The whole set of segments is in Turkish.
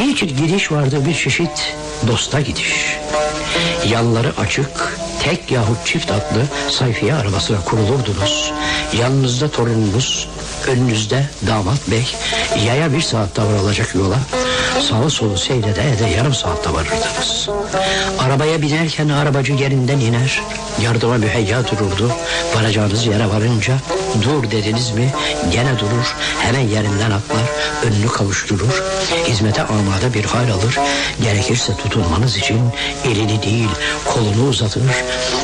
Bir gidiş vardı bir çeşit dosta gidiş. Yanları açık, tek yahut çift atlı sayfiye arabasına kurulurdunuz. Yanınızda torununuz, önünüzde damat bey, yaya bir saat davranılacak yola, sağı solu seyrede ede yarım saatte varırdınız. Arabaya binerken arabacı yerinden iner, yardıma müheyya dururdu. Varacağınız yere varınca dur dediniz mi gene durur, hemen yerinden atlar, önünü kavuşturur. Hizmete amade bir hal alır, gerekirse tutunmanız için elini değil kolunu uzatır,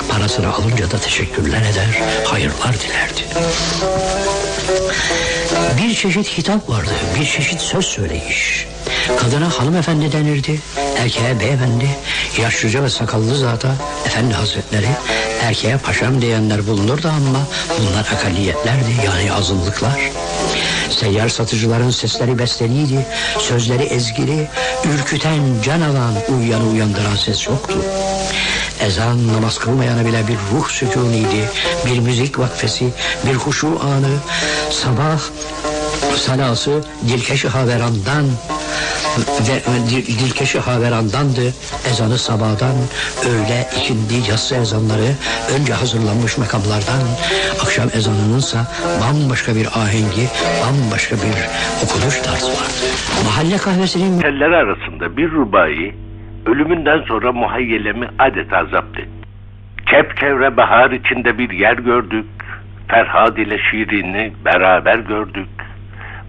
parasını alınca da teşekkürler eder, hayırlar dilerdi. Bir çeşit hitap vardı, bir çeşit söz söyleyiş. Kadına hanımefendi denirdi, erkeğe beyefendi, yaşlıca ve sakallı zata efendi hazretleri, erkeğe paşam diyenler bulunurdu ama bunlar akalliyetlerdi yani azınlıklar. Seyyar satıcıların sesleri besteliydi, sözleri ezgili, ürküten, can alan, uyuyanı uyandıran ses yoktu. Ezan namaz kılmayana bile bir ruh sükuniydi, bir müzik vakfesi, bir huşu anı, sabah salası dilkeşi haverandan dilkeşi haverandandı ezanı sabahdan öğle ikindi yatsı ezanları önce hazırlanmış makamlardan akşam ezanınınsa bambaşka bir ahengi bambaşka bir okunuş tarzı vardı mahalle kahvesinin Teller arasında bir rubai ölümünden sonra muhayyelemi adeta zapt etti. Çepçevre bahar içinde bir yer gördük. Ferhad ile Şirin'i beraber gördük.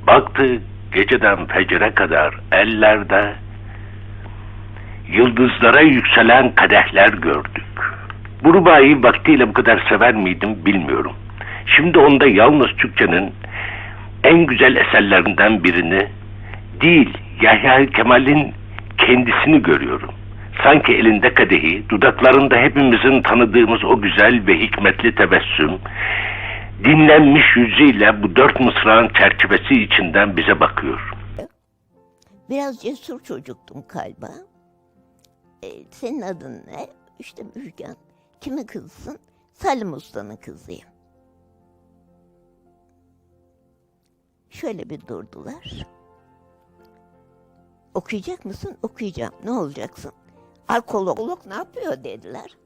Baktık geceden fecre kadar ellerde yıldızlara yükselen kadehler gördük. Bu rubayı vaktiyle bu kadar sever miydim bilmiyorum. Şimdi onda yalnız Türkçenin en güzel eserlerinden birini değil Yahya Kemal'in kendisini görüyorum. Sanki elinde kadehi, dudaklarında hepimizin tanıdığımız o güzel ve hikmetli tebessüm, dinlenmiş yüzüyle bu dört mısrağın çerçevesi içinden bize bakıyor. Biraz cesur çocuktum galiba. Ee, senin adın ne? İşte Müjgan. Kimi kızsın? Salim Usta'nın kızıyım. Şöyle bir durdular. Okuyacak mısın? Okuyacağım. Ne olacaksın? Arkeolog ne yapıyor dediler.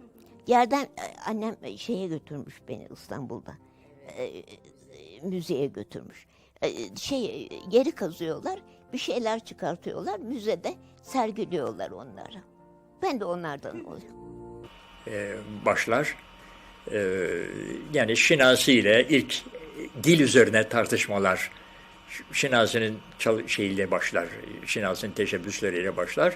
Yerden e, annem şeye götürmüş beni İstanbul'da. E, müzeye götürmüş. E, şey yeri kazıyorlar, bir şeyler çıkartıyorlar, müzede sergiliyorlar onları. Ben de onlardan oluyorum. e, başlar. E, yani Şinasi ile ilk dil üzerine tartışmalar Şinasi'nin şeyiyle başlar, Şinasi'nin teşebbüsleriyle başlar.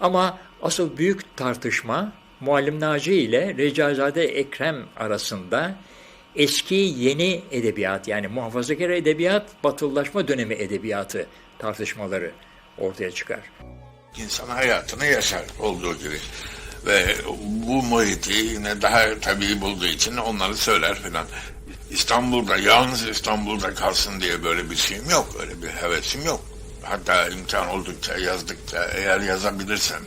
Ama asıl büyük tartışma Muallim Naci ile Recaizade Ekrem arasında eski yeni edebiyat yani muhafazakar edebiyat, batılılaşma dönemi edebiyatı tartışmaları ortaya çıkar. insan hayatını yaşar olduğu gibi. Ve bu muhiti yine daha tabii bulduğu için onları söyler filan. İstanbul'da, yalnız İstanbul'da kalsın diye böyle bir şeyim yok. Öyle bir hevesim yok. Hatta imkan oldukça yazdıkça eğer yazabilirsem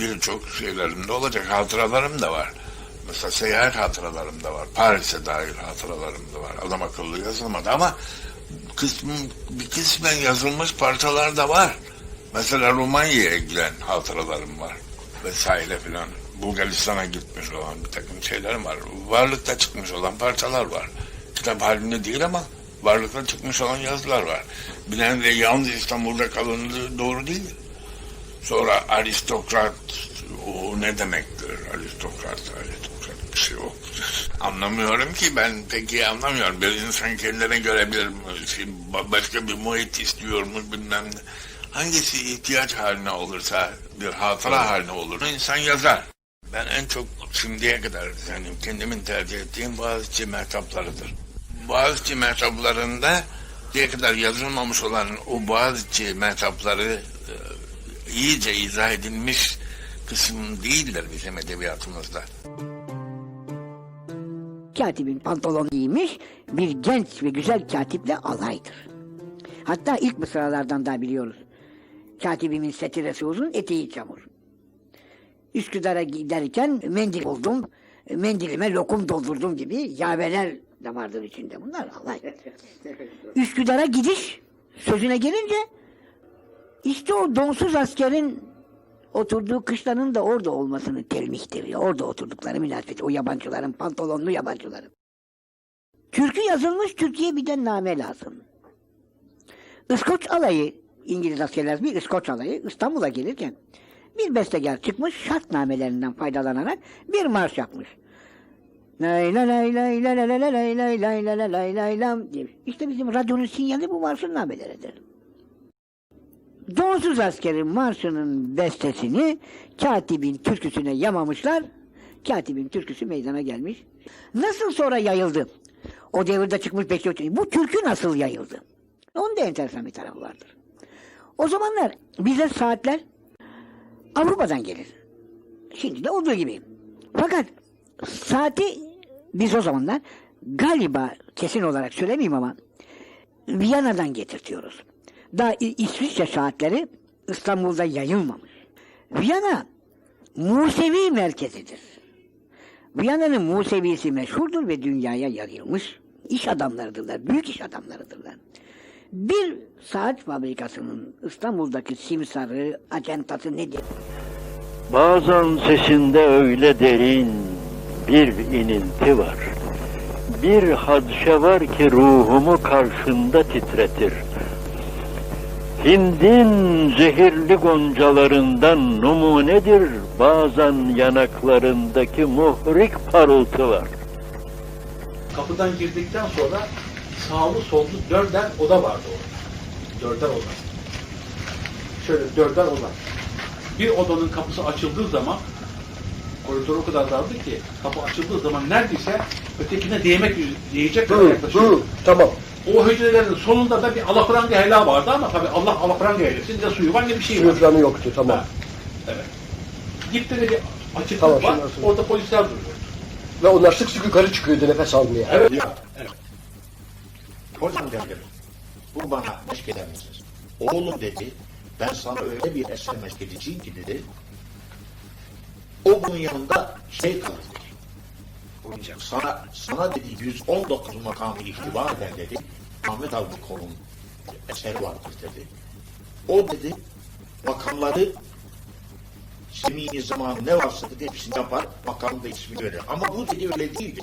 birçok şeylerim de olacak. Hatıralarım da var. Mesela seyahat hatıralarım da var. Paris'e dair hatıralarım da var. Adam akıllı yazılmadı ama kısmı, bir kısmen yazılmış parçalar da var. Mesela Romanya'ya giden hatıralarım var vesaire filan. Bulgaristan'a gitmiş olan bir takım şeylerim var. Varlıkta çıkmış olan parçalar var. Kitap halinde değil ama varlıkta çıkmış olan yazılar var. Bilen de yalnız İstanbul'da kalındığı doğru değil. Sonra aristokrat o ne demektir? Aristokrat, aristokrat bir şey yok. Anlamıyorum ki ben peki anlamıyorum. Bir insan kendine göre bir şey, başka bir muhit istiyor mu bilmem ne. Hangisi ihtiyaç haline olursa bir hatıra haline olur. İnsan yazar. Ben en çok şimdiye kadar yani kendimin tercih ettiğim Boğaziçi mehtaplarıdır. Boğaziçi mehtaplarında diye kadar yazılmamış olan o Boğaziçi mehtapları e, iyice izah edilmiş kısım değildir bizim edebiyatımızda. Katibin pantolon giymiş bir genç ve güzel katiple alaydır. Hatta ilk mısralardan da biliyoruz. Katibimin setiresi uzun, eteği çamur. Üsküdar'a giderken mendil buldum, mendilime lokum doldurdum gibi yaveler de vardır içinde bunlar alay. Üsküdar'a gidiş sözüne gelince İşte o donsuz askerin oturduğu kışlanın da orada olmasını telmihtir. Orada oturdukları münasebet. O yabancıların, pantolonlu yabancıların. Türkü yazılmış, Türkiye bir de name lazım. İskoç alayı, İngiliz askerler bir İskoç alayı İstanbul'a gelirken bir bestegar çıkmış şartnamelerinden faydalanarak bir marş yapmış. Lay lay lay lay lay lay lay lay lay lay lay lay lay lay. İşte bizim radyonun sinyali bu marşın nameleridir. Donsuz askerin marşının bestesini katibin türküsüne yamamışlar. Katibin türküsü meydana gelmiş. Nasıl sonra yayıldı? O devirde çıkmış bekliyor. Bu türkü nasıl yayıldı? Onun da enteresan bir tarafı vardır. O zamanlar bize saatler Avrupa'dan gelir. Şimdi de olduğu gibi. Fakat saati biz o zamanlar galiba kesin olarak söylemeyeyim ama Viyana'dan getirtiyoruz. Daha İsviçre saatleri İstanbul'da yayılmamış. Viyana Musevi merkezidir. Viyana'nın Musevisi meşhurdur ve dünyaya yayılmış. İş adamlarıdırlar, büyük iş adamlarıdırlar. Bir saat fabrikasının İstanbul'daki simsarı, acentası nedir? Bazen sesinde öyle derin bir inilti var. Bir hadşe var ki ruhumu karşında titretir. Hindin zehirli goncalarından numunedir bazen yanaklarındaki muhrik parıltı var. Kapıdan girdikten sonra sağlı sollu dörder oda vardı orada. Dörder oda. Şöyle dörder oda. Bir odanın kapısı açıldığı zaman koridor o kadar dardı ki kapı açıldığı zaman neredeyse ötekine değmek diyecek kadar yaklaşıyor. Tamam. O hücrelerin sonunda da bir alafranga helal vardı ama tabii Allah alafranga eylesin ne suyu var ne bir şey var. Suyu yoktu tamam. Ha, Evet. Gitti de bir açıklık Tamam, var. şimdi? Orada polisler duruyor. Ve onlar sık sık yukarı çıkıyordu nefes almaya. Evet. Evet. Hocam dedim, bu bana meşk eder misiniz? Oğlum dedi, ben sana öyle bir meşk edeceğim ki dedi, o bunun yanında şey kalır dedi. Sana, sana dedi 119 makamı ihtiva eder dedi. Ahmet Avnikol'un eseri vardır dedi. O dedi, makamları semini zaman ne varsa dedi hepsini yapar, makamda ismini verir. Ama bu dedi öyle değildi.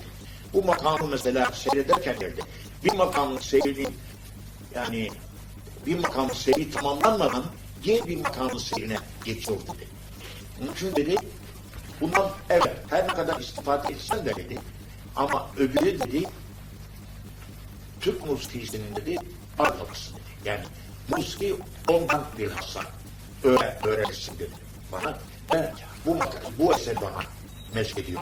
Bu makamı mesela seyrederken derdi. Bir makamın seyrini yani bir makamın seyri tamamlanmadan diğer bir makamın seyrine geçiyor dedi. Onun için dedi bundan evet her ne kadar istifade etsen de dedi ama öbürü dedi Türk musikisinin dedi arkadaşı dedi. Yani musiki ondan bilhassa öğren, öğrenirsin dedi bana. Ben bu makam, bu eser bana meşk ediyor.